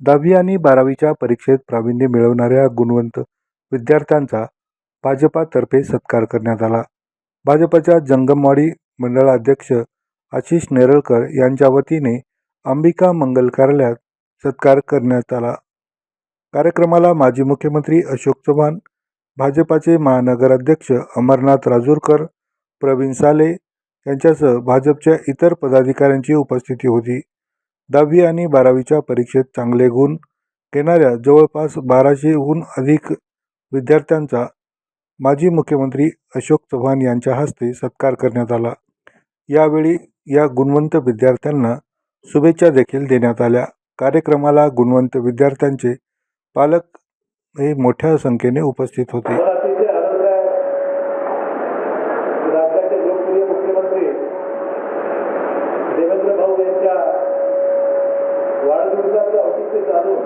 दहावी आणि बारावीच्या परीक्षेत प्रावीण्य मिळवणाऱ्या गुणवंत विद्यार्थ्यांचा भाजपातर्फे सत्कार करण्यात आला. भाजपच्या जंगमवाडी मंडळाध्यक्ष आशिष नेरळकर यांच्या वतीने अंबिका मंगल कार्यालयात सत्कार करण्यात आला. कार्यक्रमाला माजी मुख्यमंत्री अशोक चव्हाण भाजपाचे महानगराध्यक्ष अमरनाथ राजूरकर प्रवीण साले यांच्यासह भाजपच्या इतर पदाधिकाऱ्यांची उपस्थिती होती. दहावी आणि बारावीच्या परीक्षेत चांगले गुण घेणाऱ्या जवळपास बाराशेहून अधिक विद्यार्थ्यांचा माजी मुख्यमंत्री अशोक चव्हाण यांच्या हस्ते सत्कार करण्यात आला. यावेळी या गुणवंत विद्यार्थ्यांना शुभेच्छा देखील देण्यात आल्या. कार्यक्रमाला गुणवंत विद्यार्थ्यांचे पालक हे मोठ्या संख्येने उपस्थित होते. राज्याचे लोकप्रिय मुख्यमंत्री देवेंद्र भाऊ यांच्या वाढदिवसाचं औचित्य साधून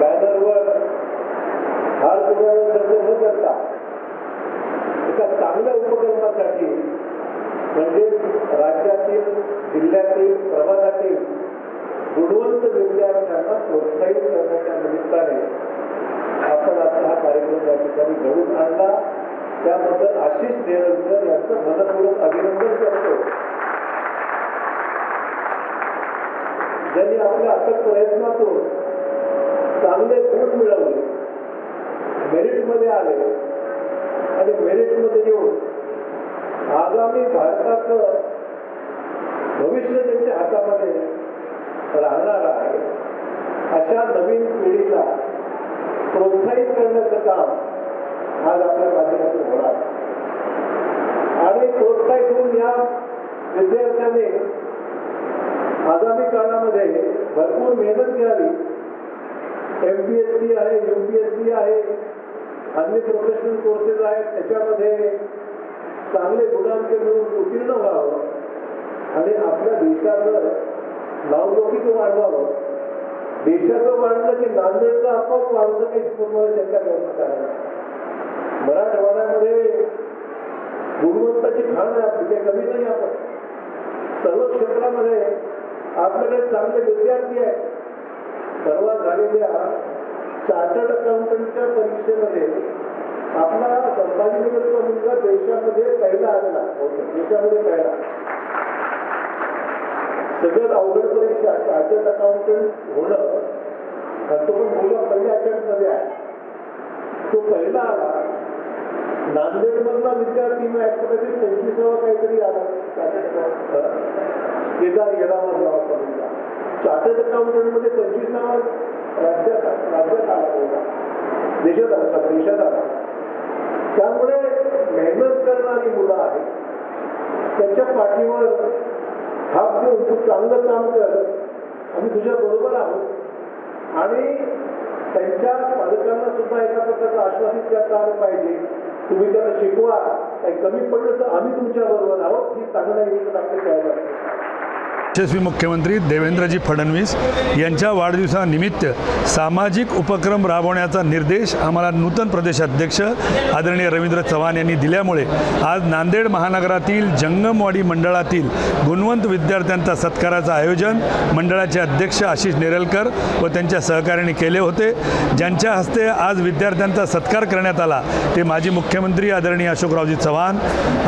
बॅनरवर हार पुढे खर्च न करता एका चांगल्या उपक्रमासाठी म्हणजेच राज्यातील जिल्ह्यातील प्रभागातील गुणवंत विद्यार्थ्यांना प्रोत्साहित करण्याच्या निमित्ताने आपण आता हा कार्यक्रम या ठिकाणी घडून आणला. त्याबद्दल आशिष नेरळकर यांचं मनपूर्वक अभिनंदन करतो त्यांनी आपल्या अथक प्रयत्नातून चांगले गुण मिळवले. मेरिटमध्ये आले. आणि मेरिटमध्ये येऊन आगामी भारताचं भविष्य त्यांच्या हातामध्ये राहणार आहे. अशा नवीन पिढीला प्रोत्साहित करण्याचं काम आज आपल्या माध्यमातून होणार. आणि प्रोत्साहित होऊन या विद्यार्थ्यांनी आगामी काळामध्ये भरपूर मेहनत घ्यावी. एम पी एस सी आहे यू पी एस सी आहे अन्य प्रोफेशनल कोर्सेस आहेत त्याच्यामध्ये चांगले गुणांक मिळून उत्तीर्ण व्हावं आणि आपल्या देशाचं नावलौकिक वाढवावं. देशाचं वाढलं की नांदेडचं आपोआप वाढतं काही तुम्हाला शंका करणं कारण मराठवाड्यामध्ये गुणवत्ताची खाण आहे आपली काही कमी नाही आपण. सर्व क्षेत्रामध्ये आपल्याकडे चांगले विद्यार्थी आहेत. परवा झालेल्या चार्टर्ड अकाउंटंटच्या परीक्षेमध्ये आपला संभाजीनगरचा मुलगा देशामध्ये पहिला आलेला. देशामध्ये पहिला. सगळ्यात अवघड परीक्षा चार्टर्ड अकाउंटंट होणं. तो पण मुलगा पहिल्या अटेम्प्टमध्ये आहे. तो पहिला आला. नांदेड मधला विद्यार्थी मग काहीतरी पंचवीसावा काहीतरी आला चार्टर्ड अकाउंटंट केदार येरावर नावाचा मुलगा चार्टर्ड अकाउंटंटमध्ये पंचवीसावा राज्यात राज्यात आला होता देशात आला देशात आला. त्यामुळे मेहनत करणारी मुलं आहेत. त्याच्या पाठीवर हात देऊन तू चांगलं काम कर आम्ही तुझ्या बरोबर आहोत. आणि त्यांच्या पालकांना सुद्धा एका प्रकारचं आश्वासित करता आलं पाहिजे. तुम्ही त्याला शिकवा काही कमी पडलं तर आम्ही तुमच्या बरोबर आहोत. ही सांगण्याची आपली तयारी असते यशस्वी मुख्यमंत्री देवेंद्रजी फडणवीस यांच्या वाढदिवसानिमित्त सामाजिक उपक्रम राबवण्याचा निर्देश आम्हाला नूतन प्रदेशाध्यक्ष आदरणीय रवींद्र चव्हाण यांनी दिल्यामुळे आज नांदेड महानगरातील जंगमवाडी मंडळातील गुणवंत विद्यार्थ्यांचा सत्काराचं आयोजन मंडळाचे अध्यक्ष आशिष नेरलकर व त्यांच्या सहकार्याने केले होते. ज्यांच्या हस्ते आज विद्यार्थ्यांचा सत्कार करण्यात आला ते माजी मुख्यमंत्री आदरणीय अशोकरावजी चव्हाण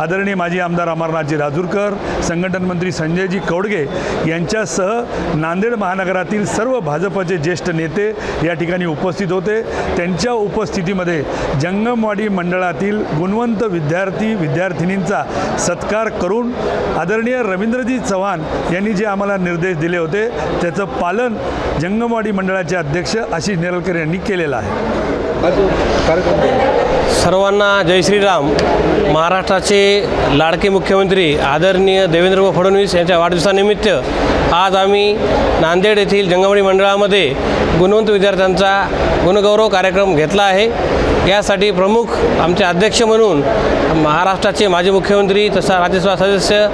आदरणीय माजी आमदार अमरनाथजी राजूरकर संघटन मंत्री संजयजी कौडगे यांच्यासह नांदेड महानगरातील सर्व भाजपचे ज्येष्ठ नेते या ठिकाणी उपस्थित होते. त्यांच्या उपस्थितीमध्ये जंगमवाडी मंडळातील गुणवंत विद्यार्थी विद्यार्थिनींचा सत्कार करून आदरणीय रवींद्रजी चव्हाण यांनी जे आम्हाला निर्देश दिले होते त्याचं पालन जंगमवाडी मंडळाचे अध्यक्ष आशिष नेरलकर यांनी केलेलं आहे. सर्वांना जय श्रीराम. महाराष्ट्राचे लाडके मुख्यमंत्री आदरणीय देवेंद्र फडणवीस यांच्या वाढदिवसानिमित्त आज आम्ही नांदेड येथील जंगमवाडी मंडळामध्ये गुणवंत विद्यार्थ्यांचा गुणगौरव कार्यक्रम घेतला आहे. यासाठी प्रमुख आमचे अध्यक्ष म्हणून महाराष्ट्राचे माजी मुख्यमंत्री तसा राज्यसभा सदस्य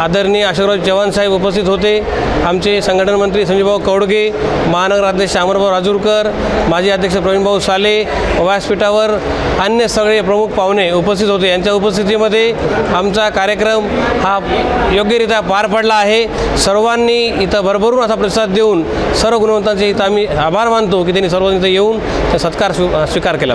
आदरणीय अशोकराव चव्हाण साहेब उपस्थित होते. आमचे संघटन मंत्री संजयभाऊ कौडगे महानगराध्यक्ष अमरभाऊ राजूरकर माजी अध्यक्ष प्रवीणभाऊ साले व्यासपीठावर अन्य सगळे प्रमुख पाहुणे उपस्थित होते. यांच्या उपस्थितीमध्ये आमचा कार्यक्रम हा योग्यरित्या पार पडला आहे. सर्वांनी इथं भरभरून असा प्रतिसाद देऊन सर्व गुणवंतांचे इथं आम्ही आभार मानतो की त्यांनी सर्वांनी इथं येऊन त्या सत्कार स्वी स्वीकार केला.